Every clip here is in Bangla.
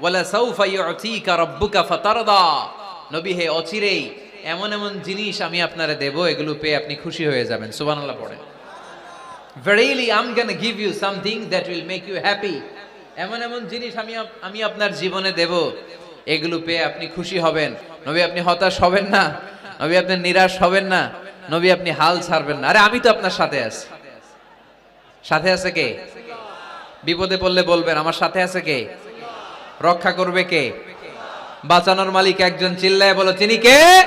ওয়ালা সাউফা ইউতিকা রাব্বুকা ফাতারদা। নবী হে অচিরেই এমন এমন জিনিস আমি আপনারে দেব এগুলো পেয়ে আপনি খুশি হয়ে যাবেন। সুবহানাল্লাহ পড়েন। Verily, I'm gonna give you something that will make you happy. এমন এমন জিনিস আমি আমি আপনার জীবনে দেব এগুলো পেয়ে আপনি খুশি হবেন। নবী আপনি হতাশ হবেন না। নবী আপনি নিরাশ হবেন না। নবী আপনি হাল ছাড়বেন না। আরে আমি তো আপনার সাথে আছি। সাথে আছে কে? বিপদে পড়লে বলবেন আমার সাথে আছে কে? রক্ষা করবে কে? বাঁচানোর মালিক একজন চিল্লায় বলো তিনি কে?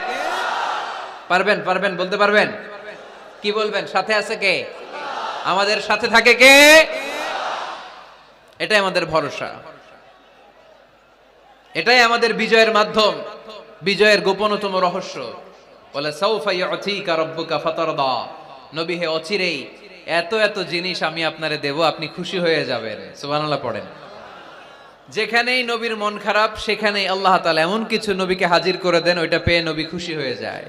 পারবেন পারবেন, বলতে পারবেন? কি বলবেন? সাথে আছে কে? আমাদের সাথে থাকে কে? এটাই আমাদের ভরসা। এটাই আমাদের বিজয়ের মাধ্যম, বিজয়ের গোপনতম রহস্য। বলে নবী হে অচিরেই, এত এত জিনিস আমি আপনারে দেব, আপনি খুশি হয়ে যাবেন। সুবহানাল্লাহ পড়েন। যেখানেই নবীর মন খারাপ, সেখানেই আল্লাহ তালা এমন কিছু নবীকে হাজির করে দেন, ওইটা পেয়ে নবী খুশি হয়ে যায়।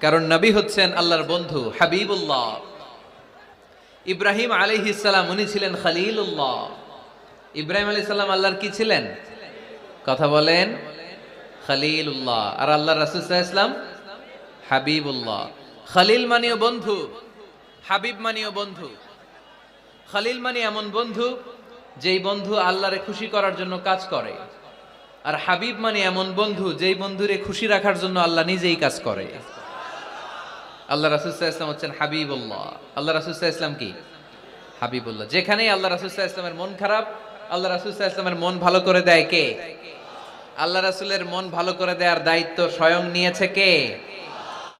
কারণ নবী হচ্ছেন আল্লাহর বন্ধু, হাবিবুল্লাহ। ইব্রাহিম আলাইহিস সালাম, উনি ছিলেন খলিলুল্লাহ। ইব্রাহিম আলাইহিস সালাম আল্লাহর কি ছিলেন? কথা বলেন, খলিলুল্লাহ। আর আল্লাহ আলাইহি ইসলাম হাবিবুল্লাহ। খলিল মানিও বন্ধু, হাবিব মানিও বন্ধু। খলিল মানি এমন বন্ধু যেই বন্ধু আল্লাহরে খুশি করার জন্য কাজ করে, আর হাবিব মানে এমন বন্ধু যেই বন্ধুরে খুশি রাখার জন্য আল্লাহ নিজেই কাজ করে। আল্লাহ রাসুসাহ ইসলাম হচ্ছেন হাবিবুল্লাহ। আল্লাহ রাসুসাহ ইসলাম কি? হাবিবুল্লাহ। যেখানেই আল্লাহ রাসুসাহ ইসলামের মন খারাপ, আল্লাহ রাসুসাহ ইসলামের মন ভালো করে দেয় কে? আল্লাহ রাসুলের মন ভালো করে দেওয়ার দায়িত্ব স্বয়ং নিয়েছে কে?